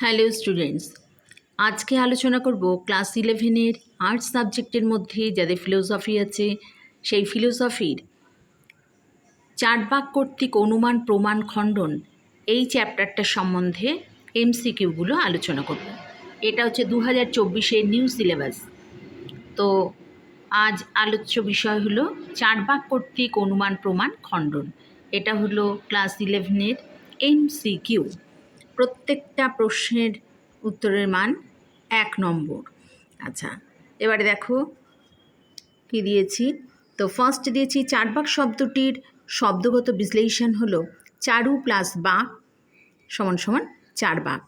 Hello students আজকে আলোচনা করব ক্লাস ইলেভেনের আর্টস সাবজেক্টের মধ্যে যাদের ফিলোসফি আছে, সেই ফিলোসফির চারবাক কর্তৃক অনুমান, প্রমাণ, খণ্ডন এই চ্যাপ্টারটার সম্বন্ধে এমসিকিউগুলো আলোচনা করব। এটা হচ্ছে দু হাজার চব্বিশের নিউ সিলেবাস তো আজ আলোচ্য বিষয় হলো চারবাক কর্তৃক অনুমান, প্রমাণ, খণ্ডন। এটা হলো ক্লাস ইলেভেনের এমসিকিউ প্রত্যেকটা প্রশ্নের উত্তরের মান এক নম্বর। আচ্ছা এবারে দেখো কি দিয়েছি? তো ফার্স্ট দিয়েছি চারবাক শব্দটির শব্দগত বিশ্লেষণ হলো চারু প্লাস বাক সমান সমান চার বাক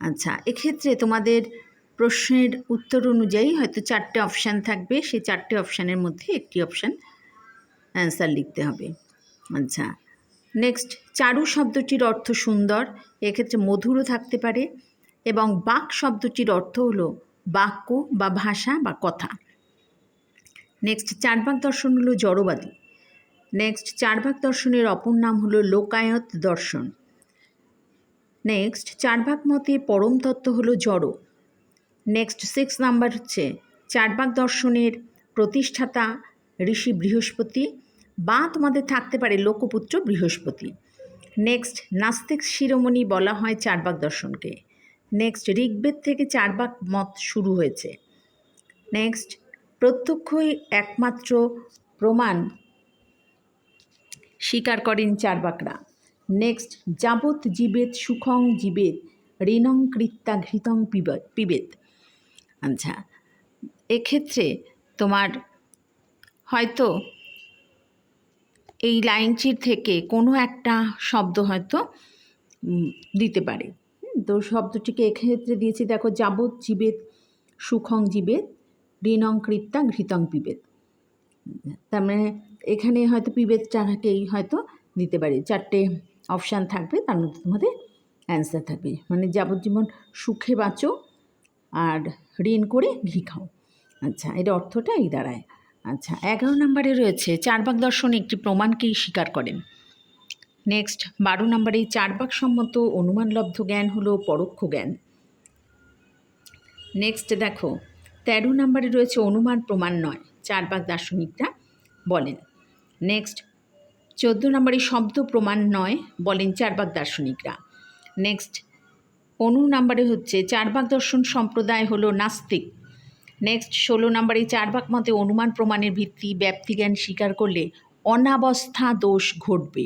আচ্ছা এক্ষেত্রে তোমাদের প্রশ্নের উত্তর অনুযায়ী হয়তো চারটে অপশান থাকবে, সেই চারটে অপশানের মধ্যে একটি অপশান অ্যান্সার লিখতে হবে। আচ্ছা নেক্সট চারু শব্দটির অর্থ সুন্দর, এক্ষেত্রে মধুরও থাকতে পারে, এবং বাক শব্দটির অর্থ হলো বাক্য বা ভাষা বা কথা। নেক্সট চারবাক দর্শন হলো জড়বাদী। নেক্সট চারবাক দর্শনের অপর নাম হলো লোকায়ত দর্শন। নেক্সট চারবাক মতে পরম তত্ত্ব হলো জড়। নেক্সট সিক্স নাম্বার হচ্ছে চারবাক দর্শনের প্রতিষ্ঠাতা ঋষি বৃহস্পতি। বা তোমাদের থাকতে পারে লোকপুত্র বৃহস্পতি। নেক্সট নাস্তিক শিরোমণি বলা হয় চারবাক দর্শনকে। নেক্সট ঋগ্বেদ থেকে চারবাক মত শুরু হয়েছে। নেক্সট প্রত্যক্ষই একমাত্র প্রমাণ স্বীকার করেন চারবাকরা। নেক্সট যাবৎ জীবেদ সুখং জীবেদ, ঋণং কৃত্তা ঘৃতং পিবেদ পিবেদ আচ্ছা এক্ষেত্রে তোমার হয়তো এই লাইনটির থেকে কোনো একটা শব্দ হয়তো দিতে পারে। তো শব্দটিকে এক্ষেত্রে দিয়েছি, দেখো, যাবৎ জীবেদ সুখং জীবেদ ঋণং কৃত্তা ঘৃতং পিবেদ তার মানে এখানে হয়তো পিবেদটাকেই হয়তো দিতে পারি। চারটে অপশান থাকবে, তার মধ্যে তোমাদের অ্যান্সার থাকবে। মানে যাবজ্জীবন সুখে বাঁচো আর ঋণ করে ঘি খাও। আচ্ছা এর অর্থটা এই দাঁড়ায়। আচ্ছা এগারো নম্বরে রয়েছে, চারবাক দর্শন একটি প্রমাণকেই স্বীকার করেন। নেক্সট, বারো নম্বরে চারবাক সম্মত অনুমানলব্ধ জ্ঞান হলো পরোক্ষ জ্ঞান। নেক্সট, দেখো, তেরো নম্বরে রয়েছে অনুমান প্রমাণ নয়, চারবাক দার্শনিকরা বলেন। নেক্সট, চোদ্দ নম্বরে শব্দ প্রমাণ নয় বলেন চারবাক দার্শনিকরা। নেক্সট পনেরো নম্বরে হচ্ছে, চারবাক দর্শন সম্প্রদায় হলো নাস্তিক। নেক্সট ষোলো নম্বরে চারবাক মতে অনুমান প্রমাণের ভিত্তি ব্যাপ্তিজ্ঞান স্বীকার করলে অনাবস্থা দোষ ঘটবে।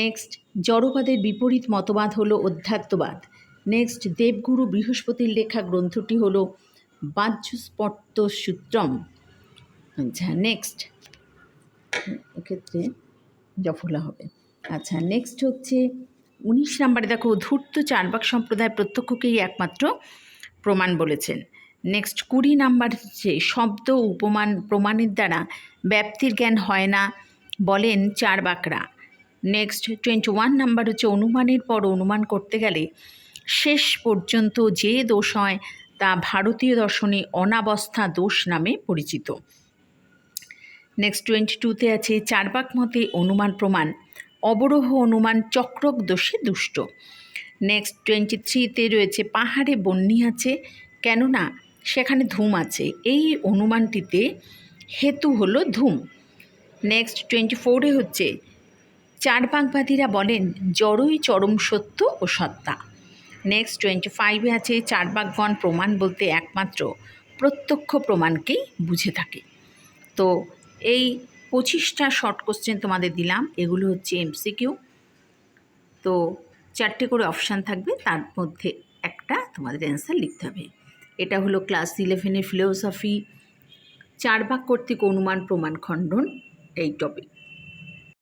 নেক্সট জড়বাদের বিপরীত মতবাদ হলো অধ্যাত্মবাদ। নেক্সট দেবগুরু বৃহস্পতির লেখা গ্রন্থটি হলো বাহ্যস্পট্ট সূত্রম আচ্ছা নেক্সট এক্ষেত্রে জফলা হবে। আচ্ছা নেক্সট হচ্ছে উনিশ নাম্বারে দেখো, ধূর্ত চারবাক সম্প্রদায় প্রত্যক্ষকেই একমাত্র প্রমাণ বলেছেন। নেক্সট কুড়ি নাম্বার হচ্ছে শব্দ উপমান প্রমাণের দ্বারা ব্যাপ্তির জ্ঞান হয় না, বলেন চারবাকরা নেক্সট টোয়েন্টি ওয়ান নাম্বার হচ্ছে অনুমানের পর অনুমান করতে গেলে শেষ পর্যন্ত যে দোষ হয় তা ভারতীয় দর্শনে অনাবস্থা দোষ নামে পরিচিত। নেক্সট টোয়েন্টি টুতে আছে চারবাক মতে অনুমান প্রমাণ, অবরোহ অনুমান চক্রক দোষে দুষ্ট। নেক্সট টোয়েন্টি থ্রিতে রয়েছে পাহাড়ে বন্যি আছে, কেননা সেখানে ধূম আছে। এই অনুমানটিতে হেতু হলো ধূম। নেক্সট টোয়েন্টি ফোরে হচ্ছে চার চারবাকবাদীরা বলেন, জড়ই চরম সত্য ও সত্তা। নেক্সট টোয়েন্টি ফাইভে আছে চার চারবাকগণ প্রমাণ বলতে একমাত্র প্রত্যক্ষ প্রমাণকেই বুঝে থাকে। তো এই পঁচিশটা শর্ট কোশ্চেন তোমাদের দিলাম, এগুলো হচ্ছে এমসিকিউ তো চারটে করে অপশান থাকবে, তার মধ্যে একটা তোমাদের অ্যান্সার লিখতে হবে। এটা হলো ক্লাস ইলেভেনের ফিলোসফি। চার ভাগ কর্তৃক অনুমান প্রমাণ খণ্ডন এই টপিক